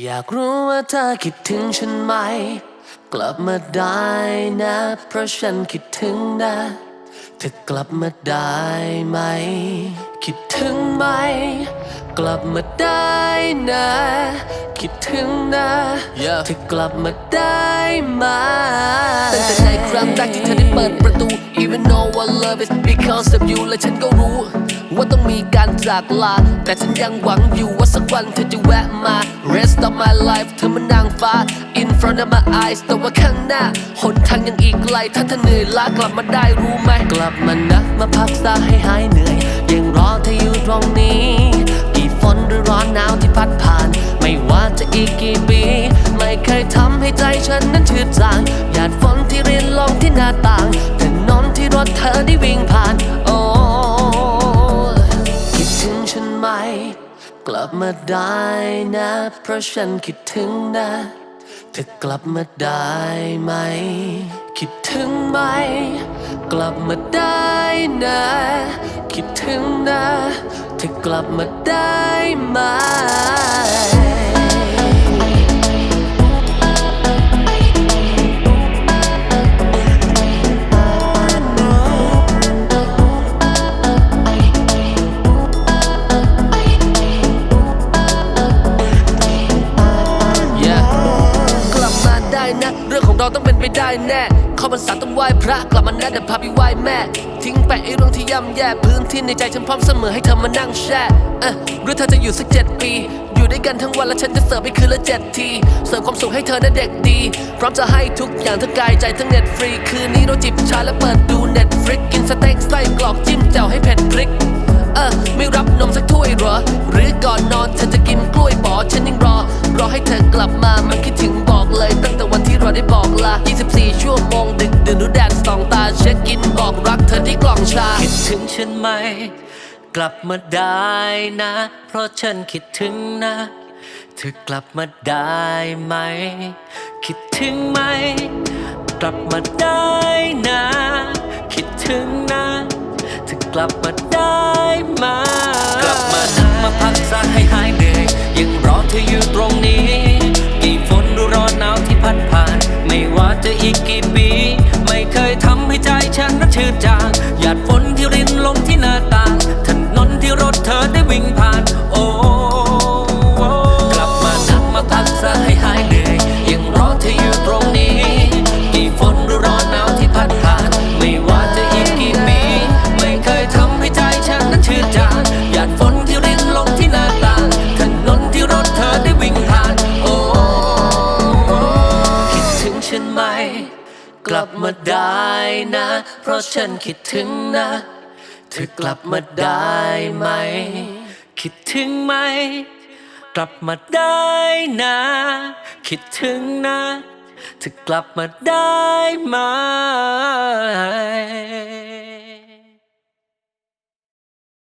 อยากรู้ว่าเธอคิดถึงฉันไหม กลับมาได้นะ เพราะฉันคิดถึงนะเธอกลับมาได้ไหม คิดถึงไหม กลับมาได้นะ คิดถึงนะเธอกลับมาได้ไหมตั้งแต่ในครั้งแรกที่เธอได้เปิดประตู even though I love it because of you และฉันก็รู้ ว่าต้องมีการจากลา แต่ฉันยังหวังอยู่ว่าสักวันเธอจะแวะมา rest of my life เธอมันนางฟ้า in front of my eyes แต่ว่าข้างหน้า หนทางยังอีกไกล ถ้าเธอเหนื่อยล้ากลับมาได้รู้ไหม กลับมานะ มาพักษาให้หายเหนื่อย ยังรอเธออยู่ตรงนี้ กี่ฝนหรือร้อนหนาวที่พัดผ่าน ไม่ว่าจะอีกกี่ปี ไม่เคยทำให้ใจฉันนั้นชืดจางหยาดฝนที่รินลงที่หน้าต่าง ถเธอได้วิ่งผ่าน โอ้คิดถึงฉันไหม กลับมาได้นะ เพราะฉันคิดถึงนะเธอกลับมาได้ไหม คิดถึงไหม กลับมาได้นะ คิดถึงนะ เธอกลับมาได้ไหม เรื่องของเราต้องเป็นไปได้แน่ข้าพรรษาต้องไหว้พระกลับมาแนะเดี๋ยวพาไปไหว้แม่ ทิ้งไปไอ้เรื่องที่ย่ำแย่พื้นที่ในใจฉันพร้อมเสมอให้เธอมานั่งแช่เอะหรือเธอจะอยู่สักเจ็ดปี อยู่ด้วยกันทั้งวันแล้วฉันจะเสิร์ฟให้คืนละเจ็ดที เสิร์ฟความสุขให้เธอนะเด็กดี พร้อมจะให้ทุกอย่างทั้งกายใจทั้งเน็ตฟรี คืนนี้เราจิบชาและเปิดดูเน็ตฟลิกกินสเต็กไส้กรอกจิ้มแจ่วให้เผ็ดพริกเออไม่รับนมสักถ้วยเหรอ หรือก่อนนอนเธอจะกินกล้วยบอฉันยังรอ รอให้เธอกลับมามันคิดถึง ถึงฉันไหม กลับมาได้นะ เพราะฉันคิดถึงนะ เธอกลับมาได้ไหม คิดถึงไหม กลับมาได้นะ คิดถึงนะ เธอกลับมาได้ไหมกลับมานะมาพักซะให้หายเหนื่อยยังรอเธออยู่ตรงนี้ กี่ฝนหรือร้อนหนาวที่พัดผ่าน ไม่ว่าจะอีกกี่ปี ไม่เคยทำให้ใจฉันนั้นชืดจางหยาดฝนที่ ลับมาได้นะ เพราะฉันคิดถึงนะ เธอกลับมาได้ไหม คิดถึงไหม กลับมาได้นะ คิดถึงนะเธอกลับมาได้ไหม